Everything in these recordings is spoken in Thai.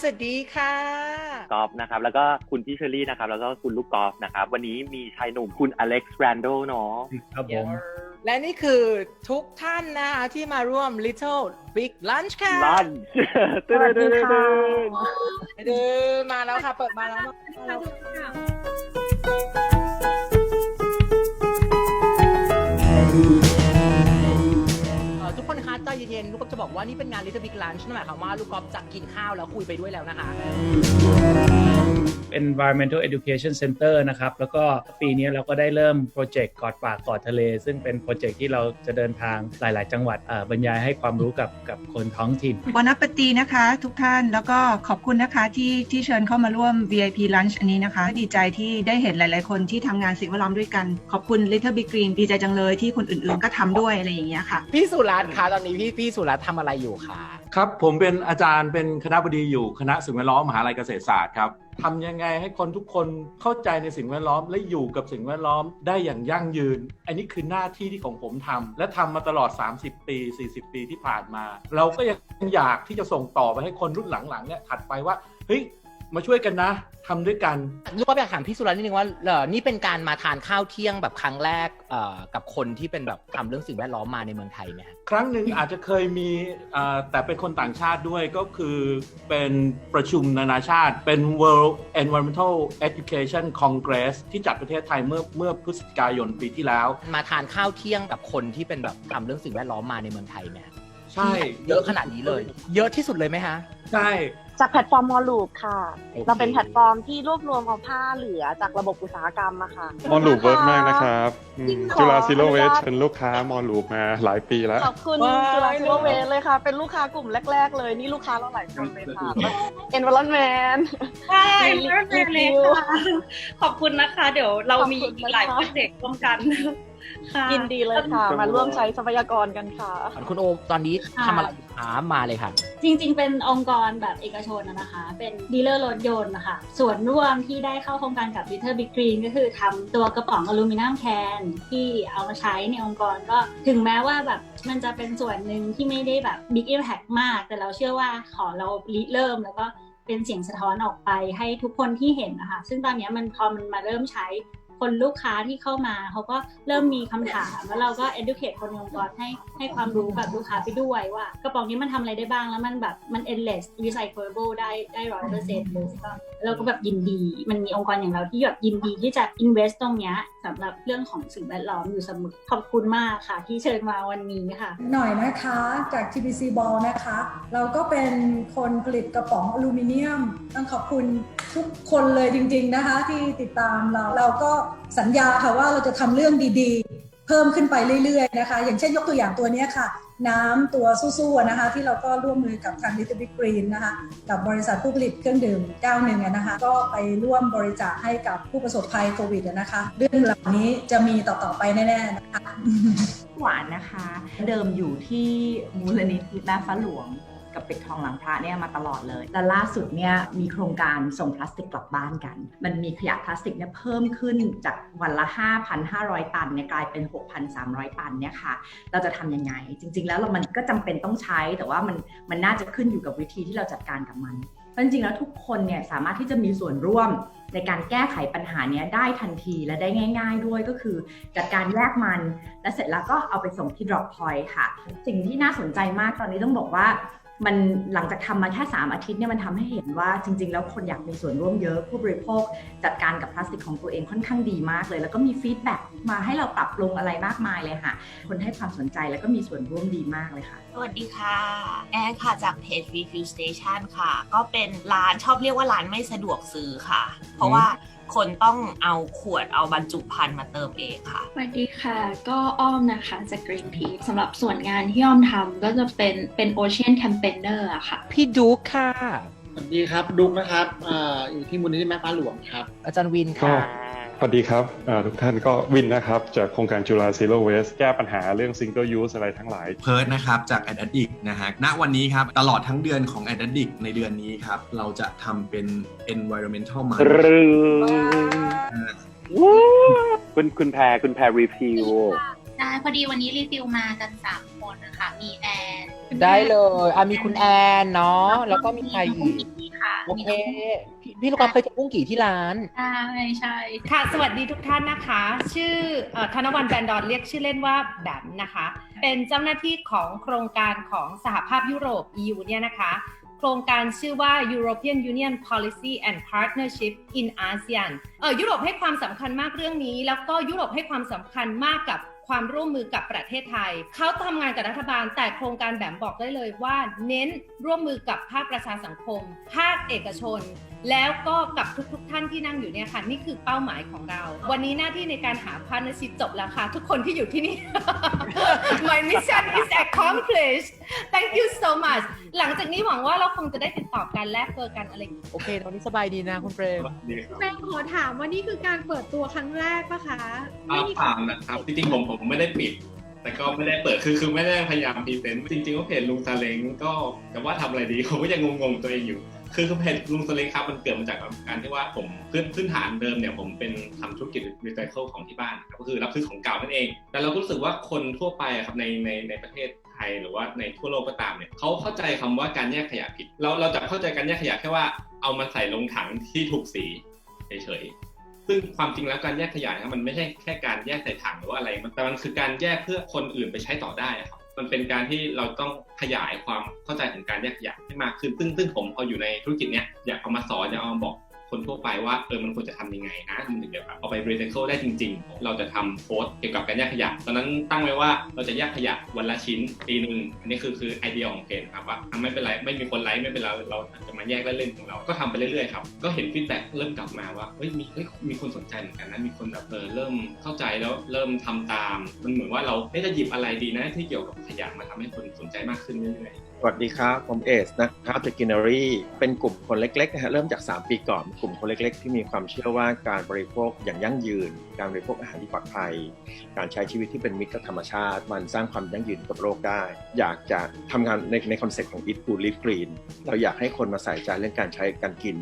สวัสดีค่ะกอล์ฟนะครับ แล้วก็คุณพี่เชอรี่นะครับ แล้วก็คุณลูกกอล์ฟนะครับ วันนี้มีชายหนุ่มคุณอเล็กซ์แรนโดเนาะครับผมและนี่คือทุกท่านนะคะที่มาร่วม Little Big Lunch ค่ะลั่นสวัสดีค่ะเดินมาแล้วค่ะ เปิดมาแล้วเจะบอกว่านี่เป็นงาน Little Big Lunch นั่นหมายความว่าลูกกอล์ฟจะกินข้าวแล้วคุยไปด้วยแล้วนะคะ Environmental Education Center นะครับ แล้วก็ปีนี้เราก็ได้เริ่มโปรเจกต์กอดปากกอดทะเล ซึ่งเป็นโปรเจกต์ที่เราจะเดินทางหลาย ๆ จังหวัดเอ่อบรรยายให้ความรู้กับกับคนท้องถิ่น บอนัปตีนะคะทุกท่านแล้วก็ขอบคุณนะคะที่ที่เชิญเข้ามาร่วม VIP Lunch อันนี้นะคะ ดีใจที่ได้เห็นหลาย ๆ คนที่ทำงานสิ่งแวดล้อมด้วยกัน ขอบคุณ Little Big Green ดีใจจังเลยที่คนอื่น ๆ ก็ทำด้วยอะไรอย่างเงี้ยค่ะ พี่สุรัตน์คะตอนนี้พี่พี่สุรัตน์ทำอะไรอยู่คะครับผมเป็นอาจารย์เป็นคณะบดีอยู่คณะสิ่งแวดล้อมมหาลัยเกษตรศาสตร์ครับทำยังไงให้คนทุกคนเข้าใจในสิ่งแวดล้อม และอยู่กับสิ่งแวดล้อมได้อย่างยั่งยืน อันนี้คือหน้าที่ที่ของผมทำและทำมาตลอด 30 ปี 40 ปีที่ผ่านมา เราก็ยังอยากที่จะส่งต่อไปให้คนรุ่นหลังๆเนี่ยถัดไปว่าเฮ้ย มาช่วยกันนะทำด้วยกันลูกก็อยากถามพี่สุรัตน์นิดนึงว่าเอ่อนี่เป็นการมาทานข้าวเที่ยงแบบครั้งแรกเอ่อกับคนที่เป็นแบบทำเรื่องสิ่งแวดล้อมมาในเมืองไทยไหมฮะครั้งหนึ่งอาจจะเคยมีอ่าแต่เป็นคนต่างชาติด้วยก็คือเป็นประชุมนานาชาติเป็น World Environmental Education Congress ที่จัดประเทศไทยเมื่อเมื่อพฤศจิกายนปีที่แล้ว มาทานข้าวเที่ยงกับคนที่เป็นแบบทำเรื่องสิ่งแวดล้อมมาในเมืองไทยไหมฮะ ใช่เยอะขนาดนี้เลย เยอะที่สุดเลยไหมฮะ ใช่ จากแพลตฟอร์มมอลลูปค่ะ โอเค เราเป็นแพลตฟอร์มที่รวบรวมเอาผ้าเหลือจากระบบอุตสาหกรรมอะค่ะ มอลลูปเวิร์กมากนะครับอืมจริงเหรอ จุฬาซีโรเวชขออนุญาตเป็นลูกค้ามอลลูปมาหลายปีแล้ว ขอบคุณว้าย จุฬาซิโรเวสเลยค่ะ เป็นลูกค้ากลุ่มแรก ๆ เลย นี่ลูกค้าเราหลายคนเลยค่ะ Environment ใช่รีเริ่มรีเลยวิวค่ะ ขอบคุณนะคะ เดี๋ยวเรามีขอบคุณอีกหลายนะคะโปรเจกต์ร่วมกัน ค่ะยินดีเลยค่ะ มาร่วมใช้ทรัพยากรกันค่ะ คุณโอมตอนนี้ทำอะไรอยู่คะมาเลยค่ะ จริงๆ เป็นองค์กรแบบเอกชนนะนะคะ เป็นดีลเลอร์รถยนต์นะคะส่วนร่วมที่ได้เข้าโครงการกับ Little Big Green ก็คือทำตัวกระป๋องอลูมิเนียมแคนที่เอามาใช้ในองค์กรก็ถึงแม้ว่าแบบมันจะเป็นส่วนหนึ่งที่ไม่ได้แบบ Big Impact มาก แต่เราเชื่อว่าขอเราริเริ่มแล้วก็เป็นเสียงสะท้อนออกไปให้ทุกคนที่เห็นนะคะ ซึ่งตอนเนี้ยมันพอมันมาเริ่มใช้ คนลูกค้าที่เข้ามาเขาก็เริ่มมีคำถามแล้วเราก็ educate คนในองค์กรให้ให้ความรู้กับลูกค้าไปด้วยว่ากระป๋องนี้มันทำอะไรได้บ้างแล้วมันแบบมัน endless recyclable ได้ได้ร้อยเปอร์เซ็นต์เลยก็เราก็แบบยินดี มันมีองค์กรอย่างเราที่แบบยินดีที่จะ invest ตรงเนี้ย สำหรับเรื่องของสิ่งแวดล้อมอยู่เสมอขอบคุณมากค่ะที่เชิญมาวันนี้ค่ะ หน่อยนะคะจาก TBC Ball นะคะ เราก็เป็นคนผลิตกระป๋องอลูมิเนียม ต้องขอบคุณทุกคนเลยจริง ๆนะคะ ที่ติดตามเราเราก็สัญญาค่ะว่าเราจะทำเรื่องดีๆ เพิ่มขึ้นไปเรื่อยๆนะคะ อย่างเช่นยกตัวอย่างตัวนี้ค่ะ น้ำตัวสู้ๆนะคะ ที่เราก็ร่วมมือกับทาง Little Big Green นะคะ กับบริษัทผู้ผลิตเครื่องดื่มเจ้าหนึ่งนะคะ ก็ไปร่วมบริจาคให้กับผู้ประสบภัยโควิดนะคะ เรื่องเหล่านี้จะมีต่อๆไปแน่ๆนะคะ หวานนะคะ เดิมอยู่ที่มูลนิธิแม่ฟ้าหลวง กับปิดทองหลังพระเนี่ยมาตลอดเลย และล่าสุดเนี่ยมีโครงการส่งพลาสติกกลับบ้านกัน มันมีขยะพลาสติกเนี่ยเพิ่มขึ้นจากวันละ 5,500 ตันเนี่ยกลายเป็น 6,300 ตันเนี่ยค่ะ เราจะทำยังไง จริง ๆ แล้วเรามันก็จำเป็นต้องใช้ แต่ว่ามันมันน่าจะขึ้นอยู่กับวิธีที่เราจัดการกับมันพราะจริงๆแล้วทุกคนเนี่ยสามารถที่จะมีส่วนร่วมในการแก้ไขปัญหานี้ได้ทันทีและได้ง่าย ๆ ด้วยก็คือจัดการแยกมัน และเสร็จแล้วก็เอาไปส่งที่ drop point ค่ะ สิ่งที่น่าสนใจมากตอนนี้ต้องบอกว่า มันหลังจากทำมาแค่ 3 อาทิตย์เนี่ยมันทำให้เห็นว่าจริง ๆ แล้วคนอยากมีส่วนร่วมเยอะผู้บริโภค จัดการกับพลาสติกของตัวเองค่อนข้างดีมากเลย แล้วก็มีฟีดแบ็กมาให้เราปรับปรุงอะไรมากมายเลยค่ะ คนให้ความสนใจแล้วก็มีส่วนร่วมดีมากเลยค่ะ สวัสดีค่ะแอนค่ะจากเพจ Refill Station ค่ะ ก็เป็นร้านชอบเรียกว่าร้านไม่สะดวกซื้อค่ะ เพราะว่า คนต้องเอาขวดเอาบรรจุภัณฑ์มาเติมเองค่ะ สวัสดีค่ะ ก็อ้อมนะคะจาก Green Tea สำหรับส่วนงานที่อ้อมทำก็จะเป็นเป็น Ocean Campaigner อะค่ะ พี่ดุ๊กค่ะ สวัสดีครับ ดุ๊กนะครับอาอยู่ที่มูลนิธิแม่ฟ้าหลวงครับ อาจารย์วินก็ค่ะ สวัสดีครับเอ่อทุกท่านก็วินนะครับ จากโครงการจุฬาซีโรเวสแก้ปัญหาเรื่อง Single Use อะไรทั้งหลาย เพิร์ดนะครับ จาก a d d i c t นะฮะณวันนี้ครับ ตลอดทั้งเดือนของ a d d i c t ในเดือนนี้ครับ เราจะทำเป็น environmental ห month รือคุณคุณแพรคุณแพรรีพิวได้พอดีวันนี้รีฟิลมากัน3คนนะคะมีแอน ได้เลยอะมีคุณแอนเนาะแล้วก็มีใครอีกค่ะโอเค พี่พี่ลูกกอล์ฟเคยเจอบุ้งกี่ที่ร้าน ใช่ใช่ค่ะ สวัสดีทุกท่านนะคะ ชื่อเอ่อธนวันแบรนดอนเรียกชื่อเล่นว่าแบมนะคะ เป็นเจ้าหน้าที่ของโครงการของสหภาพยุโรป EU เนี่ยนะคะ โครงการชื่อว่า European Union Policy and Partnership in ASEAN เออยุโรปให้ความสำคัญมากเรื่องนี้ แล้วก็ยุโรปให้ความสำคัญมากกับ ความร่วมมือกับประเทศไทย เขาทำงานกับรัฐบาล แต่โครงการแบมบอกได้เลยว่า เน้นร่วมมือกับภาคประชาสังคม ภาคเอกชน แล้วก็กับทุกๆทท่านที่นั่งอยู่เนี่ยค่ะ นี่คือเป้าหมายของเรา วันนี้หน้าที่ในการหาพาร์ n น r s h i p จบแล้วค่ะ ทุกคนที่อยู่ที่นี่ My mission is accomplished thank you so much หลังจากนี้หวังว่าเราคงจะได้ติดต่อกันแลกเบอร์กันอะไรอย่างเงี้ยโอเคตอนนี้สบายดีนะคุณเฟรมแม่ขอถามว่านี่คือการเปิดตัวครั้งแรกปะคะอ่าเปล่านะครับจริงๆผมผมผมไม่ได้ปิด แต่ก็ไม่ได้เปิดคือคือไม่ได้พยายามพรีเซนต์จริงๆว่าเพจลุงซาเล้งก็จะว่าทำอะไรดีผมก็ยังงงๆตัวเองอยู่ คือคือเพจลุงซาเล้งครับมันเกิดมาจากการที่ว่าผมพื้นพื้นฐานเดิมเนี่ยผมเป็นทำธุรกิจรีไซเคิลของที่บ้านก็คือรับซื้อของเก่านั่นเอง แต่เราก็รู้สึกว่าคนทั่วไปครับในในในประเทศไทยหรือว่าในทั่วโลกก็ตามเนี่ยเขาเข้าใจคำว่าการแยกขยะผิด เราเราจะเข้าใจการแยกขยะแค่ว่าเอามาใส่ลงถังที่ถูกสีเฉยๆ ซึ่งความจริงแล้วการแยกขยะนะครับมันไม่ใช่แค่การแยกใส่ถังหรือว่าอะไรมันแต่มันคือการแยกเพื่อคนอื่นไปใช้ต่อได้ะครับมันเป็นการที่เราต้องขยายความเข้าใจถึงการแยกขยะให้มากขึ้นซึ่งซึ่งผมพออยู่ในธุรกิจเนี้ยอยากเอามาสอนอยากเอามาบอก คนทั่วไปว่าเออมันควรจะทำยังไงนะมันถึงจะแบบเอาไปรีไซเคิลได้จริง ๆ เราจะทำโพสเกี่ยวกับการแยกขยะ ตอนนั้นตั้งไว้ว่าเราจะแยกขยะวันละชิ้นปีหนึ่งอันนี้คือคือไอเดียของเพจครับว่าไม่เป็นไรไม่มีคนไลค์ไม่เป็นไรเราจะมาแยกเล่นๆของเรา ก็ทำไปเรื่อยๆครับก็เห็นฟีดแบ็กเริ่มกลับมาว่าเฮ้ยมีเฮ้ยมีคนสนใจเหมือนกันนะมีคนแบบเออเริ่มเข้าใจแล้วเริ่มทำตาม มันเหมือนว่าเราเอ๊ะจะหยิบอะไรดีนะที่เกี่ยวกับขยะมาทำให้คนสนใจมากขึ้นเรื่อยๆสวัสดีครับ ผมเอสนะครับจากกินนอรี่เป็นกลุ่มคนเล็กๆนะฮะเริ่มจาก 3 ปีก่อน กลุ่มคนเล็กๆ ที่มีความเชื่อว่าการบริโภคอย่างยั่งยืน การบริโภคอาหารที่ปลอดภัย การใช้ชีวิตที่เป็นมิตรกับธรรมชาติ มันสร้างความยั่งยืนกับโลกได้ อยากจะทำงานในในคอนเซ็ปต์ของ Eat Food Live Green เราอยากให้คนมาใส่ใจเรื่องการใช้การกิน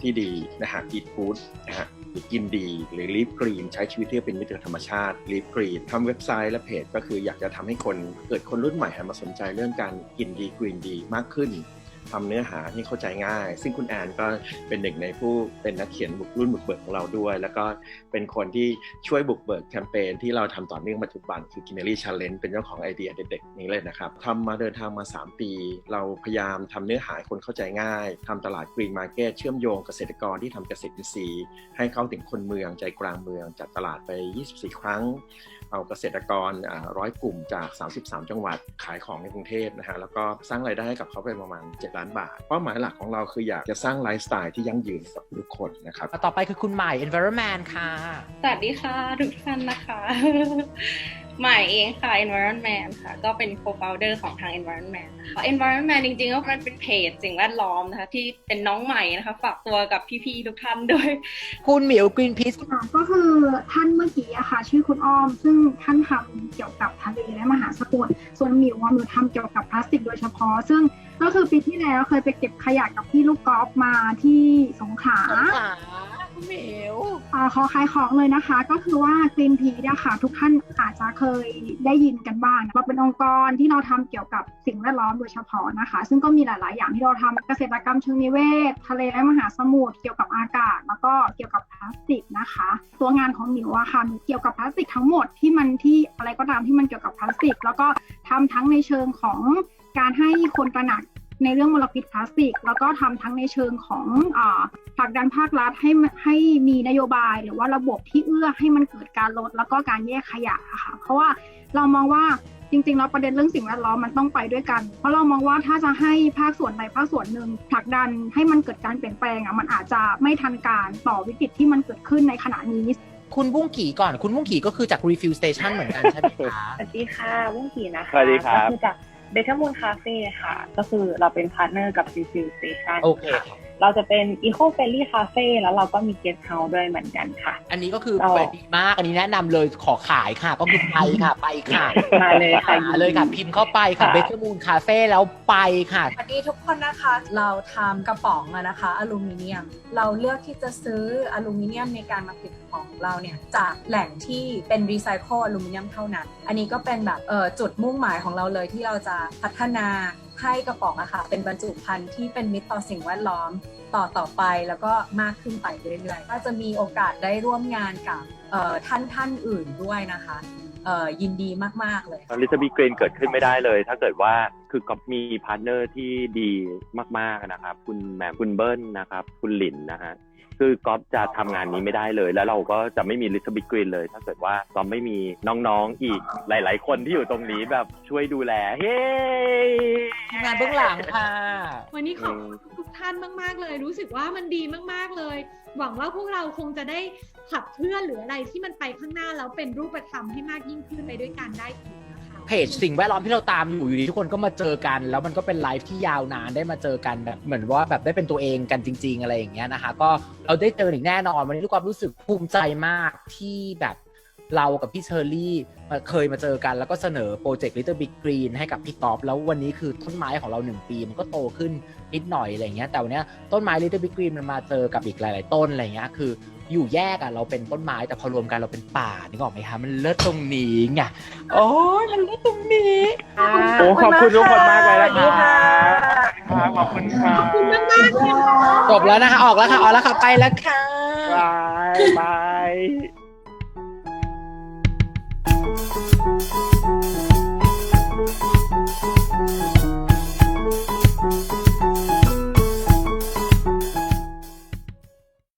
ที่ดีนะฮะ Eat Food นะฮะ กินดีหรือลีฟกรีนใช้ชีวิตที่เป็นมิตรกับธรรมชาติลีฟกรีนทำเว็บไซต์และเพจก็คืออยากจะทำให้คนเกิดคนรุ่นใหม่หันมาสนใจเรื่องการกินดีกรีนดีมากขึ้น ทำเนื้อหาที่เข้าใจง่าย ซึ่งคุณแอนก็เป็นหนึ่งในผู้เป็นนักเขียนบุกรุ่นบุกเบิกของเราด้วย แล้วก็เป็นคนที่ช่วยบุกเบิกแคมเปญที่เราทำต่อเนื่องปัจจุบันคือ g i n n e r y Challenge เป็นเจ้าของไอเดียเด็กๆนี้เลยนะครับทำมาเดินทางมา 3 ปี เราพยายามทำเนื้อหาคนเข้าใจง่ายทำตลาด Green Market เชื่อมโยงเกษตรกรที่ทำเกษตรอินทรีย์ให้เข้าถึงคนเมืองใจกลางเมืองจัดตลาดไป 24 ครั้ง เอาเกษตรกรร้อยกลุ่มจาก 33 จังหวัดขายของในกรุงเทพนะฮะแล้วก็สร้างรายได้ให้กับเขาไปประมาณ7ล้านบาท เป้าหมายหลักของเราคืออยากจะสร้างไลฟ์สไตล์ที่ยั่งยืนกับทุกคนนะครับ ต่อไปคือคุณใหม่ environment ค่ะ สวัสดีค่ะ ทุกท่านนะคะ ใหม่เองค่ะ Environment ค่ะ ก็เป็น co-founder ของทาง Environment นะคะ Environment จริงๆก็มันเป็นเพจสิ่งแวดล้อมนะคะ ที่เป็นน้องใหม่นะคะ ฝากตัวกับพี่ๆทุกท่านด้วย คุณหมิว Greenpeace ก็คือท่านเมื่อกี้อะค่ะ ชื่อคุณอ้อม ซึ่งท่านทำเกี่ยวกับทะเลและมหาสมุทรส่วนหมิวว่าหมิวทำเกี่ยวกับพลาสติกโดยเฉพาะ ซึ่ง ก็คือปีที่แล้วเคยไปเก็บขยะกับพี่ลูกกอล์ฟมาที่สงขลาคุณหมิวอ่าขอขายของเลยนะคะ ก็คือว่า Greenpeace อะค่ะทุกท่านอาจจะเคยได้ยินกันบ้างเราเป็นองค์กรที่เราทำเกี่ยวกับสิ่งแวดล้อมโดยเฉพาะนะคะ ซึ่งก็มีหลาย ๆ อย่างที่เราทำเกษตรกรรมเชิงนิเวศ ทะเลและมหาสมุทรเกี่ยวกับอากาศ แล้วก็เกี่ยวกับพลาสติกนะคะ ตัวงานของหมิวอะค่ะหนูเกี่ยวกับพลาสติกทั้งหมดที่มันที่อะไรก็ตามที่มันเกี่ยวกับพลาสติก แล้วก็ทำทั้งในเชิงของ การให้คนตระหนักในเรื่องมลพิษพลาสติก แล้วก็ทำทั้งในเชิงของอาผลักดันภาครัฐให้ให้มีนโยบาย หรือว่าระบบที่เอื้อให้มันเกิดการลดแล้วก็การแยกขยะอะค่ะ เพราะว่าเรามองว่าจริงๆแล้วประเด็นเรื่องสิ่งแวดล้อมมันต้องไปด้วยกัน เพราะเรามองว่าถ้าจะให้ภาคส่วนใดภาคส่วนหนึ่งผลักดันให้มันเกิดการเปลี่ยนแปลงอะมันอาจจะไม่ทันการต่อวิกฤตที่มันเกิดขึ้นในขณะนี้คุณบุ้งกี่ก่อนคุณบุ้งกี่ก็คือจาก refill station เหมือนกันใช่ไหมคะสวัสดีค่ะวุ้งกีนะคะสวัสดีครับก็คือจาก เบเทอร์มูนคาเฟ่ค่ะ ก็คือเราเป็นพาร์ทเนอร์กับซีซีสเตชันโอเค เราจะเป็น Eco Friendly Cafe แล้วเราก็มี Guest House ด้วยเหมือนกันค่ะ อันนี้ก็คือเราเปิดดีมาก อันนี้แนะนำเลยขอขายค่ะ ก็คือไปค่ะไปค่ะมาเลยค่ะหาเลยค่ะ พิมพ์เข้าไปค่ะค่ะเบเ e อร์มูนคาเฟ่แล้วไปค่ะสวัสดีทุกคนนะคะ เราทำกระป๋องอะนะคะอลูมิเนียม เราเลือกที่จะซื้ออลูมิเนียมในการมาผลิตกระป๋องของเราเนี่ยจากแหล่งที่เป็นรีไซเคิลอลูมิเนียมเท่านั้น อันนี้ก็เป็นแบบเออจุดมุ่งหมายของเราเลยที่เราจะพัฒนา ให้กระป๋องอะค่ะ เป็นบรรจุภัณฑ์ที่เป็นมิตรต่อสิ่งแวดล้อมต่อต่อไปแล้วก็มากขึ้นไปเรื่อยๆ ก็จะมีโอกาสได้ร่วมงานกับท่านท่านอื่นด้วยนะคะยินดีมาก ๆ เลยลิตเติ้ลบิ๊กกรนเกิดขึ้นไม่ได้เลย ถ้าเกิดว่าคือก็มีพาร์ทเนอร์ที่ดีมาก ๆ นะครับ คุณแหม่มคุณเบิ้ลนะครับ คุณหลินนะฮะ คือก๊อฟจะทำงานนี้ไม่ได้เลย แล้วเราก็จะไม่มีลิตเติ้ลบิ๊กกรีนเลย ถ้าเกิดว่าก๊อฟไม่มีน้องๆอีกหลาย ๆ คนที่อยู่ตรงนี้แบบช่วยดูแล เฮ้งานเบื้องหลังค่ะ วันนี้ขอบคุณทุกท่านมาก ๆ เลย รู้สึกว่ามันดีมาก ๆ เลย หวังว่าพวกเราคงจะได้ขับเคลื่อนหรืออะไรที่มันไปข้างหน้าแล้วเป็นรูปธรรมให้มากยิ่งขึ้นไปด้วยกันได้อีกนะคะ เพจสิ่งแวดล้อมที่เราตามอยู่อยู่ดีทุกคนก็มาเจอกัน แล้วมันก็เป็นไลฟ์ที่ยาวนานได้มาเจอกันแบบเหมือนว่าแบบได้เป็นตัวเองกันจริง ๆ อะไรอย่างเงี้ยนะคะ ก็เราได้เจออีกแน่นอนวันนี้ทุกความรู้สึกภูมิใจมากที่แบบเรากับพี่เชอรี่เคยมาเจอกัน แล้วก็เสนอโปรเจกต์ Little Big Green ให้กับพี่ต๊อปแล้ววันนี้คือต้นไม้ของเราหนึ่งปี มันก็โตขึ้นนิดหน่อยอะไรอย่างเงี้ยแต่วันเนี้ยต้นไม้ Little Big Green มันมาเจอกับอีกหลาย ๆ ต้นอะไรอย่างเงี้ยคือ อยู่แยกอะเราเป็นต้นไม้แต่พอรวมกันเราเป็นป่านึกออกไหมคะมันเลิศตรงนี้ไงโอ้ยมันเลิศตรงนี้โอ้ขอบคุณทุกคนมากเลยนะคสวัสดีค่ะรับขอบคุณครับขอบคุณมากๆค่ะจบแล้วนะคะออกแล้วค่ะออกแล้วค่ะไปแล้วค่ะบายบาย